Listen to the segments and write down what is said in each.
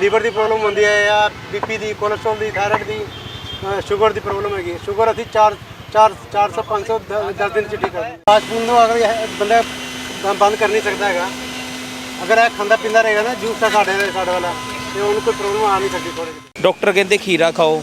Liver ਦੀ problem ਹੁੰਦੀ ਹੈ ਜਾਂ ਬੀਪੀ ਦੀ ਕੋਲੇਸਟ੍ਰੋਲ ਦੀ ਥਾਇਰਾਇਡ ਦੀ ਸ਼ੂਗਰ ਦੀ ਪ੍ਰੋਬਲਮ ਹੈਗੀ ਸ਼ੂਗਰ ਅਸੀਂ 4 4 400 500 10 ਦਿਨ ਚ ਠੀਕ ਕਰ ਦਿੰਦੇ ਫਾਸਟ ਫੂਡ ਨੂੰ ਅਗਰ ਇਹ ਬੰਦਾ ਬੰਦ ਕਰ ਨਹੀਂ ਸਕਦਾ ਹੈਗਾ, ਅਗਰ ਇਹ ਖਾਂਦਾ ਪੀਂਦਾ ਰਹੇਗਾ ਨਾ, ਜੂਸ ਤਾਂ ਸਾਡੇ ਸਾਡੇ ਵਾਲਾ, ਤੇ ਉਹਨੂੰ ਕੋਈ ਪ੍ਰੋਬਲਮ ਆ ਨਹੀਂ ਸਕਦੀ ਥੋੜੇ ਡਾਕਟਰ ਕਹਿੰਦੇ ਖੀਰਾ ਖਾਓ,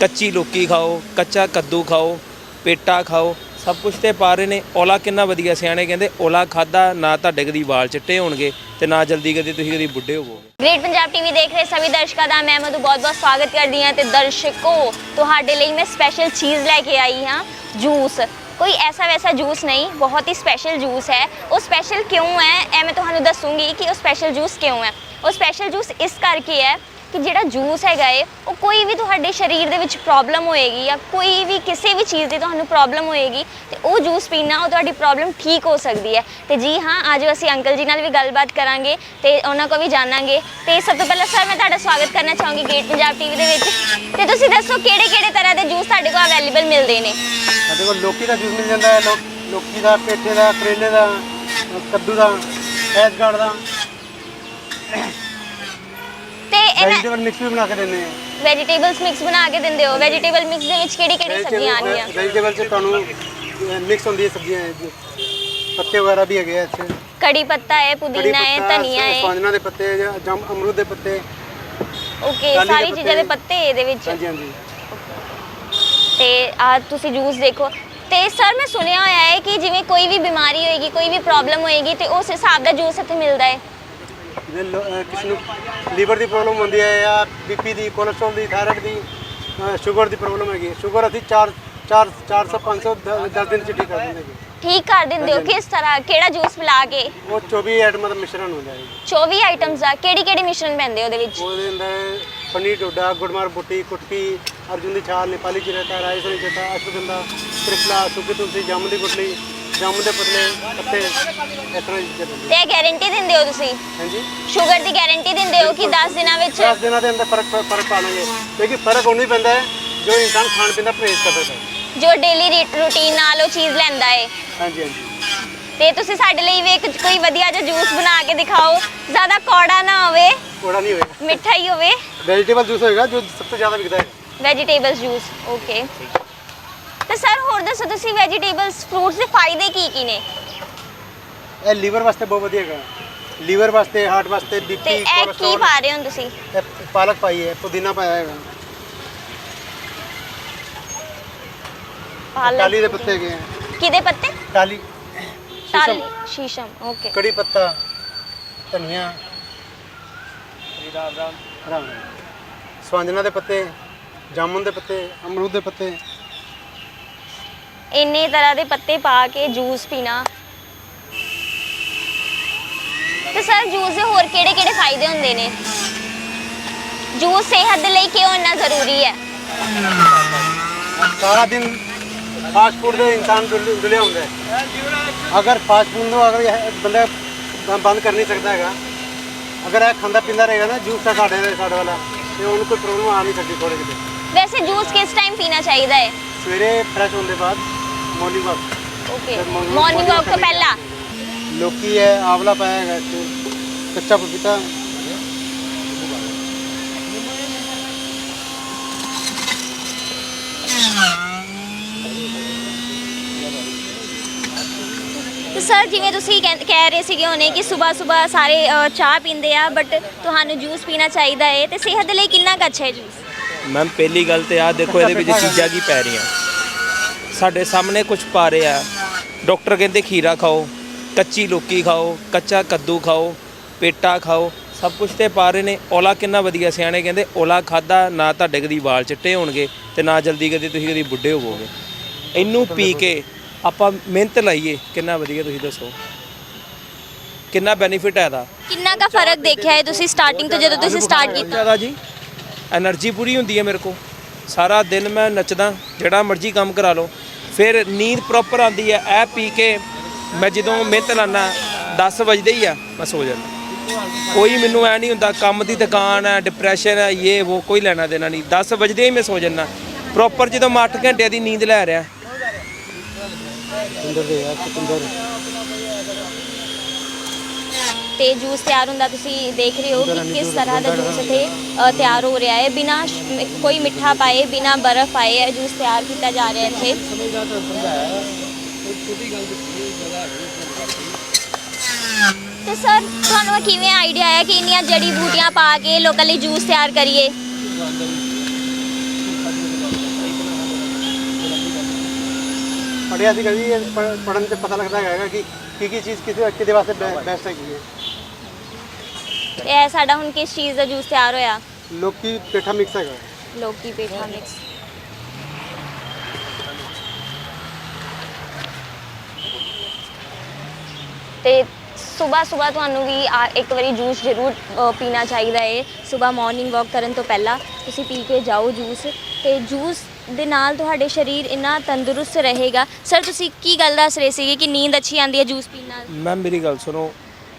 ਕੱਚੀ ਲੋਕੀ ਖਾਓ, ਕੱਚਾ ਕੱਦੂ ਖਾਓ, ਪੇਟਾ ਖਾਓ ਸਭ ਕੁਝ ਤੇ ਪਾ ਰਹੇ ਨੇ। ਔਲਾ ਕਿੰਨਾ ਵਧੀਆ, ਸਿਆਣੇ ਕਹਿੰਦੇ ਔਲਾ ਖਾਦਾ ਨਾ ਤੁਹਾਡੇ ਕਦੀ ਵਾਲ ਚਿੱਟੇ ਹੋਣਗੇ ਤੇ ਨਾ ਜਲਦੀ ਕਦੀ ਤੁਸੀਂ ਕਦੀ ਬੁੱਢੇ ਹੋਵੋਗੇ। ਗ੍ਰੇਟ ਪੰਜਾਬ ਟੀਵੀ ਦੇਖ ਰਹੇ ਸਭੀ ਦਰਸ਼ਕਾਂ ਦਾ, ਮੈਂ ਮਧੂ ਬਹੁਤ ਬਹੁਤ ਸਵਾਗਤ ਕਰਦੀ ਹਾਂ ਤੇ ਦਰਸ਼ਕੋ, ਤੁਹਾਡੇ ਲਈ ਮੈਂ ਸਪੈਸ਼ਲ ਚੀਜ਼ ਲੈ ਕੇ ਆਈ ਹਾਂ, ਜੂਸ। ਕੋਈ ਐਸਾ ਵੈਸਾ ਜੂਸ ਨਹੀਂ, ਬਹੁਤ ਹੀ ਸਪੈਸ਼ਲ ਜੂਸ ਹੈ। ਉਹ ਸਪੈਸ਼ਲ ਕਿਉਂ ਹੈ? ਇਹ ਮੈਂ ਤੁਹਾਨੂੰ ਦੱਸੂੰਗੀ ਕਿ ਉਹ ਸਪੈਸ਼ਲ ਜੂਸ ਕਿਉਂ ਹੈ। ਉਹ ਸਪੈਸ਼ਲ ਜੂਸ ਇਸ ਕਰਕੇ ਹੈ ਕਿ ਜਿਹੜਾ ਜੂਸ ਹੈਗਾ ਏ, ਉਹ ਕੋਈ ਵੀ ਤੁਹਾਡੇ ਸਰੀਰ ਦੇ ਵਿੱਚ ਪ੍ਰੋਬਲਮ ਹੋਏਗੀ ਜਾਂ ਕੋਈ ਵੀ ਕਿਸੇ ਵੀ ਚੀਜ਼ ਦੀ ਤੁਹਾਨੂੰ ਪ੍ਰੋਬਲਮ ਹੋਏਗੀ, ਤੇ ਉਹ ਜੂਸ ਪੀਣਾ, ਉਹ ਤੁਹਾਡੀ ਪ੍ਰੋਬਲਮ ਠੀਕ ਹੋ ਸਕਦੀ ਹੈ। ਤੇ ਜੀ ਹਾਂ, ਅੱਜ ਅਸੀਂ ਅੰਕਲ ਜੀ ਨਾਲ ਵੀ ਗੱਲਬਾਤ ਕਰਾਂਗੇ ਤੇ ਉਹਨਾਂ ਕੋਲ ਵੀ ਜਾਣਾਂਗੇ। ਤੇ ਸਭ ਤੋਂ ਪਹਿਲਾਂ ਸਰ ਮੈਂ ਤੁਹਾਡਾ ਸਵਾਗਤ ਕਰਨਾ ਚਾਹੂੰਗੀ ਗੇਟ ਪੰਜਾਬ ਟੀਵੀ ਦੇ ਵਿੱਚ। ਤੇ ਤੁਸੀਂ ਦੱਸੋ ਕਿਹੜੇ ਕਿਹੜੇ ਤਰ੍ਹਾਂ ਦੇ ਜੂਸ ਤੁਹਾਡੇ ਕੋਲ ਅਵੇਲੇਬਲ ਮਿਲਦੇ ਨੇ? ਸਾਡੇ ਕੋਲ ਲੋਕੀ ਦਾ ਜੂਸ ਮਿਲ ਜਾਂਦਾ ਹੈ ਲੋ- ਲੋਕੀ ਦਾ, ਪੇਠੇ ਦਾ, ਕਰੇਲੇ ਦਾ, ਕੱਦੂ ਦਾ ਐਸਗਾਰਡ ਦਾ। ਤੇ ਇਹਨਾਂ ਵੈਜੀਟੇਬਲ ਮਿਕਸ ਵੀ ਬਣਾ ਕੇ ਦਿੰਦੇ ਹਾਂ ਵੈਜੀਟੇਬਲਸ ਮਿਕਸ ਬਣਾ ਕੇ ਦਿੰਦੇ ਹੋ। ਵੈਜੀਟੇਬਲ ਮਿਕਸ ਦੇ ਵਿੱਚ ਕਿਹੜੀ ਕਿਹੜੀ ਸਬਜ਼ੀਆਂ ਆਉਂਦੀਆਂ? ਵੈਜੀਟੇਬਲ ਚ ਤੁਹਾਨੂੰ ਮਿਕਸ ਹੁੰਦੀ ਹੈ ਸਬਜ਼ੀਆਂ ਜੀ। ਪੱਤੇ ਵਗੈਰਾ ਵੀ ਹੈਗੇ ਆ ਇੱਥੇ। ਕੜੀ ਪੱਤਾ ਹੈ ਕੜੀ ਪੁਦੀਨਾ ਹੈ ਪੱਤਾ, ਧਨੀਆ ਹੈ। ਸੌਂਜਣਾ ਦੇ ਪੱਤੇ ਜਾਂ ਜੰਮ ਅਮਰੂਦ ਦੇ ਪੱਤੇ। ਓਕੇ ਦੇ ਸਾਰੀ ਚੀਜ਼ਾਂ ਦੇ ਪੱਤੇ। ਪੱਤੇ ਇਹਦੇ ਵਿੱਚ? ਹਾਂਜੀ ਹਾਂਜੀ। ਤੇ ਆ ਤੁਸੀਂ ਜੂਸ ਦੇਖੋ। ਤੇ ਸਰ ਮੈਂ ਸੁਣਿਆ ਹੋਇਆ ਹੈ ਕਿ ਜਿਵੇਂ ਕੋਈ ਵੀ ਬਿਮਾਰੀ ਹੋਏਗੀ ਕੋਈ ਵੀ ਪ੍ਰੋਬਲਮ ਹੋਏਗੀ ਤੇ ਉਸ ਹਿਸਾਬ ਦਾ ਜੂਸ ਇੱਥੇ ਮਿਲਦਾ ਹੈ। ਜੇ ਲੋ- ਅਹ ਕਿਸੇ ਨੂੰ ਲੀਵਰ ਦੀ ਪ੍ਰੋਬਲਮ ਹੁੰਦੀ ਹੈ ਜਾਂ ਬੀਪੀ ਦੀ ਕੋਲੇਸਟ੍ਰੋਲ ਦੀ ਥਾਇਰਾਇਡ ਦੀ ਸ਼ੂਗਰ ਦੀ ਪ੍ਰੋਬਲਮ ਹੈਗੀ ਸ਼ੂਗਰ ਅਸੀਂ 4 4 400 500 10 ਦਿਨ ਚ ਠੀਕ ਕਰ ਦਿੰਦੇ ਹੈਗੇ। ਠੀਕ ਕਰ ਦਿੰਦੇ ਹੋ ਕਿਸ ਤਰ੍ਹਾਂ? ਕਿਹੜਾ ਜੂਸ ਮਿਲਾ ਕੇ? ਉਹ 24 ਆਈਟਮਾਂ ਦਾ ਮਿਸ਼ਰਣ ਹੁੰਦਾ ਹੈ ਜੀ। 24 ਆਈਟਮਸ ਆ ਕਿਹੜੀ ਕਿਹੜੀ ਮਿਸ਼ਰਣ ਪੈਂਦੇ ਉਹਦੇ ਵਿੱਚ? ਉਹਦੇ ਅੰਦਰ ਪਨੀਰ ਡੋਡਾ ਗੁੜਮਾਰ ਬੁੱਟੀ ਕੁਟਕੀ ਅਰਜੁਨ ਦੀ ਛਾਲ ਨੇਪਾਲੀ ਚਿਰੇਤਾ ਰਾਜਸਥਾਨੀ ਚਿਰੇਤਾ ਅਸ਼ਵਗੰਧਾ ਤ੍ਰਿਫਲਾ ਸੁੱਕੀ ਤੁਲਸੀ ਜਾਮਨ ਦੀ ਗੁਟਲੀ ਜਾਮਨ ਦੇ ਪਤਲੇ ਪੱਤੇ ਇਸ ਤਰ੍ਹਾਂ ਦੀ ਚੀਜ਼ਾਂ ਦਿੰਦੇ ਤੇ ਗਾਰੰਟੀ ਦਿੰਦੇ ਹੋ ਤੁਸੀਂ? ਹਾਂਜੀ। ਸ਼ੂਗਰ ਦੀ ਗਾਰੰਟੀ ਦਿੰਦੇ ਹੋ ਕਿ 10 ਦਿਨਾਂ ਵਿੱਚ? 10 ਦਿਨਾਂ ਦੇ ਅੰਦਰ ਫ਼ਰਕ ਫ਼ਰਕ ਪਾ ਲਾਂਗੇ। ਲੇਕਿਨ ਫ਼ਰਕ ਉਹਨੂੰ ਹੀ ਪੈਂਦਾ ਹੈ ਜੋ ਇਨਸਾਨ ਖਾਣ ਪੀਣ ਦਾ ਪਰਹੇਜ਼ ਕਰਦਾ ਹੈ। ਜੋ ਡੇਲੀ ਰੂਟੀਨ ਨਾਲ ਉਹ ਚੀਜ਼ ਲੈਂਦਾ ਹੈ। ਹਾਂਜੀ ਹਾਂਜੀ। ਤੇ ਤੁਸੀਂ ਸਾਡੇ ਲਈ ਵੀ ਇੱਕ ਕੋਈ ਵਧੀਆ ਜਿਹਾ ਜੂਸ ਬਣਾ ਕੇ ਦਿਖਾਓ। ਜ਼ਿਆਦਾ ਕੌੜਾ ਨਾ ਹੋਵੇ। ਥੋੜਾ ਨਹੀਂ ਹੋਏਗਾ। ਮਿੱਠਾ ਹੀ ਹੋਵੇ। ਵੈਜੀਟੇਬਲ ਜੂਸ ਹੋਏਗਾ ਜੋ ਸਭ ਤੋਂ ਜ਼ਿਆਦਾ ਵਿਕਦਾ ਹੈ। ਵੈਜੀਟੇਬਲਸ ਜੂਸ ਓਕੇ ਤੇ ਸਰ ਹੋਰ ਦੱਸੋ ਤੁਸੀਂ ਵੈਜੀਟੇਬਲਸ ਫਰੂਟਸ ਦੇ ਫਾਇਦੇ ਕੀ ਕੀ ਨੇ? ਇਹ ਲੀਵਰ ਵਾਸਤੇ ਬਹੁਤ ਵਧੀਆ ਹੈਗਾ। ਲੀਵਰ ਵਾਸਤੇ ਹਾਰਟ ਵਾਸਤੇ ਤੇ ਬੀਪੀ ਇਹ ਕੀ ਪਾ ਰਹੇ ਹੋ ਤੁਸੀਂ? ਪਾਲਕ ਪਾਈ ਹੈ ਪੁਦੀਨਾ ਪਾਇਆ ਹੈਗਾ। ਪਾਲਕ ਟਾਲੀ ਦੇ ਪੱਤੇ ਹੈ ਕਿਹਦੇ ਪੱਤੇ? ਟਾਲੀ ਟਾਲੀ ਸ਼ੀਸ਼ਮ ਓਕੇ। ਕੜੀ ਪੱਤਾ ਧਨੀਆ। ਰਾਮ ਸਵਾਂਜਣਾ ਦੇ ਪੱਤੇ ਜਾਮੁਨ ਦੇ ਪੱਤੇ ਅਮਰੂਦ ਦੇ ਪੱਤੇ। ਇੰਨੇ ਤਰ੍ਹਾਂ ਦੇ ਪੱਤੇ ਪਾ ਕੇ ਜੂਸ ਪੀਣਾ। ਤੇ ਸਰ ਜੂਸ ਦੇ ਹੋਰ ਕਿਹੜੇ ਕਿਹੜੇ ਫਾਇਦੇ ਹੁੰਦੇ ਨੇ? ਜੂਸ ਸਿਹਤ ਦੇ ਲਈ ਕਿਉਂ ਇੰਨਾ ਜ਼ਰੂਰੀ ਹੈ? ਸਾਰਾ ਦਿਨ ਫਾਸਟ ਫੂਡ ਦੇ ਇਨਸਾਨ ਹੁੰਦਾ ਹੈ। ਅਗਰ ਫਾਸਟ ਫੂਡ ਨੂੰ ਅਗਰ ਇਹ ਬੰਦਾ ਬ- ਬੰਦ ਕਰ ਨਹੀਂ ਸਕਦਾ ਹੈਗਾ ਅਗਰ ਇਹ ਖਾਂਦਾ ਪੀਂਦਾ ਰਹੇਗਾ ਨਾ ਜੂਸ ਤਾਂ ਸਾਡੇ ਸਾਡੇ ਵਾਲਾ ਤੇ ਉਹਨੂੰ ਕੋਈ ਪ੍ਰੋਬਲਮ ਆ ਨਹੀਂ ਸਕਦੀ ਥੋੜੇ ਕਿਤੇ ਵੈਸੇ ਜੂਸ ਕਿਸ ਟਾਈਮ ਪੀਣਾ ਚਾਹੀਦਾ ਹੈ? ਸਵੇਰੇ ਫਰੈਸ਼ ਹੋਣ ਦੇ ਬਾਅਦ। ਮਾਰਨਿੰਗ ਵਾਕ ਓਕੇ ਫਿਰ morning- ਮਾਰਨਿੰਗ ਵਾਕ ਤੋਂ morning ਪਹਿਲਾਂ। ਲੋਕੀ ਹੈ ਆਵਲਾ ਪਾਇਆ ਹੈਗਾ ਇੱਥੇ। ਕੱਚਾ ਪਪੀਤਾ। ਤੇ ਸਰ ਜਿਵੇਂ ਤੁਸੀਂ ਕਹਿ ਕਹਿ ਰਹੇ ਸੀਗੇ ਉਹਨੇ ਕਿ ਸਵੇਰ ਸਵੇਰ ਸਾਰੇ ਅ, ਚਾਹ ਪੀਂਦੇ ਆ ਬਟ ਤੁਹਾਨੂੰ ਜੂਸ ਪੀਣਾ ਚਾਹੀਦਾ ਹੈ ਤੇ ਸਿਹਤ ਦੇ ਲਈ ਕਿੰਨਾ ਕੁ ਅੱਛਾ ਹੈ ਜੂਸ ਮੈਮ ਪਹਿਲੀ ਗੱਲ ਤੇ ਆ ਦੇਖੋ ਇਹਦੇ ਵਿੱਚ ਚੀਜ਼ਾਂ ਕੀ ਪੈ ਰਹੀਆਂ? ਸਾਡੇ ਸਾਹਮਣੇ ਕੁਝ ਪਾ ਰਿਹਾ ਆ। ਡਾਕਟਰ ਕਹਿੰਦੇ ਖੀਰਾ ਖਾਓ ਕੱਚੀ ਲੋਕੀ ਖਾਓ ਕੱਚਾ ਕੱਦੂ ਖਾਓ ਪੇਟਾ ਖਾਓ ਸਭ ਕੁਝ ਤੇ ਪਾ ਰਹੇ ਨੇ। ਔਲਾ ਕਿੰਨਾ ਵਧੀਆ ਸਿਆਣੇ ਕਹਿੰਦੇ ਔਲਾ ਖਾਦਾ ਨਾ ਤੁਹਾਡੇ ਕਦੀ ਵਾਲ ਚਿੱਟੇ ਹੋਣਗੇ ਤੇ ਨਾ ਜਲਦੀ ਕਦੀ ਤੁਸੀਂ ਕਦੀ ਬੁੱਢੇ ਹੋਵੋਗੇ। ਇਹਨੂੰ ਪੀ ਕੇ ਆਪਾਂ ਮਿਹਨਤ ਲਾਈਏ ਕਿੰਨਾ ਵਧੀਆ ਤੁਸੀਂ ਦੱਸੋ। ਕਿੰਨਾ ਬੈਨੀਫਿਟ ਹੈ ਇਹਦਾ। ਕਿੰਨਾ ਦਾ ਫ਼ਰਕ ਦੇਖਿਆ ਹੈ ਤੁਸੀਂ ਸਟਾਰਟਿੰਗ ਤੋਂ ਜਦੋਂ ਤੁਸੀਂ ਸਟਾਰਟ ਕੀਤਾ? ਦਾਦਾ ਜੀ એનર્ਜੀ ਪੂਰੀ ਹੁੰਦੀ ਹੈ ਮੇਰੇ ਕੋ ਸਾਰਾ ਦਿਨ ਮੈਂ ਨੱਚਦਾ ਜਿਹੜਾ ਮਰਜ਼ੀ ਕੰਮ ਕਰਾ ਲਓ। ਫਿਰ ਨੀਂਦ ਪ੍ਰੋਪਰ ਆਉਂਦੀ ਹੈ, ਇਹ ਪੀ ਕੇ ਮੈਂ ਜਦੋਂ ਮਿਹਨਤ ਲਾਣਾ 10 ਵਜਦੇ ਹੀ ਆ, ਮੈਂ ਸੋ ਜਾਂਦਾ। ਕੋਈ ਮੈਨੂੰ ਐ ਨਹੀਂ ਹੁੰਦਾ, ਕੰਮ ਦੀ ਦੁਕਾਨ ਹੈ ਡਿਪਰੈਸ਼ਨ ਹੈ ਇਹ ਉਹ ਕੋਈ ਲੈਣਾ ਦੇਣਾ ਨਹੀਂ। 10 ਵਜਦੇ ਹੀ ਮੈਂ ਸੋ ਜਾਂਦਾ। ਪ੍ਰੋਪਰ ਜਦੋਂ ਮੈਂ 8 ਘੰਟਿਆਂ ਦੀ ਨੀਂਦ ਲੈ ਰਿਹਾ ਚੁਕੰਦਰ ਦੇ ਆ ਚੁਕੰਦਰ ਤੇ ਜੂਸ ਤਿਆਰ ਹੁੰਦਾ ਤੁਸੀਂ ਦੇਖ ਰਹੇ ਹੋ ਕਿ ਕਿਸ ਤਰ੍ਹਾਂ ਦਾ ਜੂਸ ਇੱਥੇ ਅ, ਤਿਆਰ ਹੋ ਰਿਹਾ ਹੈ ਬਿਨਾ ਕੋਈ ਮਿੱਠਾ ਪਾਏ ਬਿਨਾ ਬਰਫ਼ ਪਾਏ ਇਹ ਜੂਸ ਤਿਆਰ ਕੀਤਾ ਜਾ ਰਿਹਾ ਹੈ ਇੱਥੇ ਤੇ ਸਰ ਤੁਹਾਨੂੰ ਇਹ ਕਿਵੇਂ ਆਈਡੀਆ ਆਇਆ ਕਿ ਇੰਨੀਆਂ ਜੜੀ ਬੂਟੀਆਂ ਪਾ ਕੇ ਲੋਕਾਂ ਲਈ ਜੂਸ ਤਿਆਰ ਕਰੀਏ ਪੜਿਆ ਸੀਗਾ ਜੀ ਪੜਨ ਤੇ ਪਤਾ ਲੱਗਦਾ ਹੈਗਾ ਕਿ ਕੀ ਕੀ ਚੀਜ਼ ਕਿਸੇ ਕਿਹਦੇ ਵਾਸਤੇ ਬੈਸਟ ਹੈਗੀ ਹੈ ਤੇ ਇਹ ਸਾਡਾ ਹੁਣ ਕਿਸ ਚੀਜ਼ ਦਾ ਜੂਸ ਤਿਆਰ ਹੋਇਆ? ਲੋਕੀ ਪੇਠਾ ਮਿਕਸ ਹੈਗਾ। ਲੋਕੀ ਪੇਠਾ ਮਿਕਸ ਤੇ ਸਵੇਰ ਸਵੇਰ ਤੁਹਾਨੂੰ ਵੀ ਆ- ਇੱਕ ਵਾਰੀ ਜੂਸ ਜ਼ਰੂਰ ਅ, ਪੀਣਾ ਚਾਹੀਦਾ ਹੈ ਸਵੇਰ ਮਾਰਨਿੰਗ ਵਾਕ ਕਰਨ ਤੋਂ ਪਹਿਲਾਂ ਤੁਸੀਂ ਪੀ ਕੇ ਜਾਓ ਜੂਸ। ਤੇ ਜੂਸ ਦੇ ਨਾਲ ਤੁਹਾਡੇ ਸਰੀਰ ਇੰਨਾ ਤੰਦਰੁਸਤ ਰਹੇਗਾ। ਸਰ ਤੁਸੀਂ ਕੀ ਗੱਲ ਦੱਸ ਰਹੇ ਸੀਗੇ ਕਿ ਨੀਂਦ ਅੱਛੀ ਆਉਂਦੀ ਹੈ ਜੂਸ ਪੀਣ ਨਾਲ? ਮੈਮ ਮੇਰੀ ਗੱਲ ਸੁਣੋ।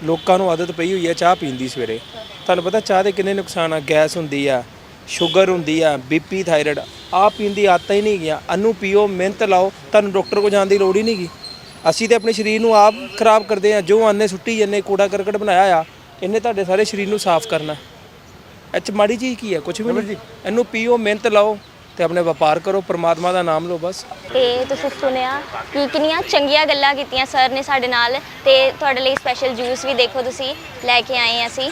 ਲੋਕਾਂ ਨੂੰ ਆਦਤ ਪਈ ਹੋਈ ਹੈ ਚਾਹ ਪੀਣ ਦੀ ਸਵੇਰੇ। ਤੁਹਾਨੂੰ ਪਤਾ ਚਾਹ ਦੇ ਕਿੰਨੇ ਨੁਕਸਾਨ ਆ ਗੈਸ ਹੁੰਦੀ ਆ ਸ਼ੂਗਰ ਹੁੰਦੀ ਆ ਬੀਪੀ ਥਾਇਰਾਇਡ ਆ ਪੀਣ ਦੀ ਆਦਤ ਹੀ ਨਹੀਂ ਗਿਆ ਅਨੂੰ ਪੀਓ ਮਿਹਨਤ ਲਾਓ ਤੁਹਾਨੂੰ ਡਾਕਟਰ ਕੋਲ ਜਾਣ ਦੀ ਲੋੜ ਹੀ ਨਹੀਂ ਗੀ ਅਸੀਂ ਤੇ ਆਪਣੇ ਸਰੀਰ ਨੂੰ ਆਪ ਖਰਾਬ ਕਰਦੇ ਆ ਜੋ ਆਨੇ ਸੁੱਟੀ ਜੰਨੇ ਕੂੜਾ ਕਰਕਟ ਬਣਾਇਆ ਆ ਇਹਨੇ ਤੁਹਾਡੇ ਸਾਰੇ ਸਰੀਰ ਨੂੰ ਸਾਫ਼ ਕਰਨਾ। ਇਹ 'ਚ ਮਾੜੀ ਚੀਜ਼ ਕੀ ਹੈ? ਕੁਝ ਵੀ ਨਹੀਂ। ਇਹਨੂੰ ਪੀਓ ਮਿਹਨਤ ਲਾਓ ਤੇ ਆਪਣੇ ਵਪਾਰ ਕਰੋ ਪ੍ਰਮਾਤਮਾ ਦਾ ਨਾਮ ਲਓ ਬਸ। ਤੇ ਤੁਸੀਂ ਸੁਣਿਆ ਕਿ ਕਿੰਨੀਆਂ ਚੰਗੀਆਂ ਗੱਲਾਂ ਕੀਤੀਆਂ ਸਰ ਨੇ ਸਾਡੇ ਨਾਲ ਤੇ ਤੁਹਾਡੇ ਲਈ ਸਪੈਸ਼ਲ ਜੂਸ ਵੀ ਦੇਖੋ ਤੁਸੀਂ ਲੈ ਕੇ ਆਏ ਹਾਂ ਅਸੀਂ।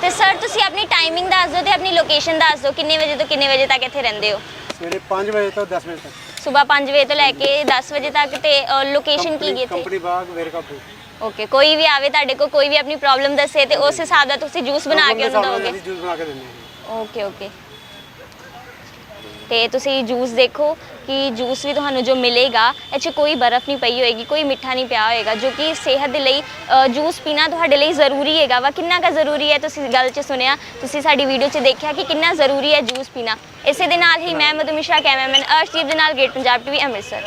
ਤੇ ਸਰ ਤੁਸੀਂ ਆਪਣੀ ਟਾਈਮਿੰਗ ਦੱਸ ਦਿਓ ਤੇ ਆਪਣੀ ਲੋਕੇਸ਼ਨ ਦੱਸ ਦਿਓ ਕਿੰਨੇ ਵਜੇ ਤੋਂ ਕਿੰਨੇ ਵਜੇ ਤੱਕ ਇੱਥੇ ਰਹਿੰਦੇ ਹੋ? ਸਵੇਰੇ 5 ਵਜੇ ਤੋਂ 10 ਵਜੇ ਤੱਕ। ਸਵੇਰ 5 ਵਜੇ ਤੋਂ ਲੈ ਕੇ 10 ਵਜੇ ਤੱਕ ਤੇ ਲੋਕੇਸ਼ਨ ਕੀ ਹੈ ਇੱਥੇ? ਕੰਪਨੀ ਬਾਗ ਵੇਰਕਾਪੁਰ ਓਕੇ ਕੋਈ ਵੀ ਆਵੇ ਤੁਹਾਡੇ ਕੋਲ ਕੋਈ ਵੀ ਆਪਣੀ ਪ੍ਰੋਬਲਮ ਦੱਸੇ ਤੇ ਉਸ ਹਿਸਾਬ ਦਾ ਤੁਸੀਂ ਜੂਸ ਬਣਾ ਕੇ ਉਹਨੂੰ ਅਸੀਂ ਜੂਸ ਬਣਾ ਕੇ ਦਿੰਦੇ ਹਾਂ। ਓਕੇ ਓਕੇ ਤੇ ਤੁਸੀਂ ਜੂਸ ਦੇਖੋ ਕਿ ਜੂਸ ਵੀ ਤੁਹਾਨੂੰ ਜੋ ਮਿਲੇਗਾ, ਇਹ 'ਚ ਕੋਈ ਬਰਫ਼ ਨਹੀਂ ਪਈ ਹੋਏਗੀ, ਕੋਈ ਮਿੱਠਾ ਨਹੀਂ ਪਿਆ ਹੋਏਗਾ, ਜੋ ਕਿ ਸਿਹਤ ਦੇ ਲਈ ਜੂਸ ਪੀਣਾ ਤੁਹਾਡੇ ਲਈ ਜ਼ਰੂਰੀ ਹੈਗਾ ਵਾ। ਕਿੰਨਾ ਕੁ ਜ਼ਰੂਰੀ ਹੈ, ਤੁਸੀਂ ਗੱਲ 'ਚ ਸੁਣਿਆ, ਤੁਸੀਂ ਸਾਡੀ ਵੀਡੀਓ 'ਚ ਦੇਖਿਆ ਕਿ ਕਿੰਨਾ ਜ਼ਰੂਰੀ ਹੈ ਜੂਸ ਪੀਣਾ। ਇਸੇ ਦੇ ਨਾਲ ਹੀ ਮੈਂ ਮਧੂ ਮਿਸ਼ਰਾ ਕੈਮਰਾਮੈਨ ਅਰਸ਼ਦੀਪ ਦੇ ਨਾਲ ਗੇਟ ਪੰਜਾਬ ਟੀਵੀ ਅੰਮ੍ਰਿਤਸਰ।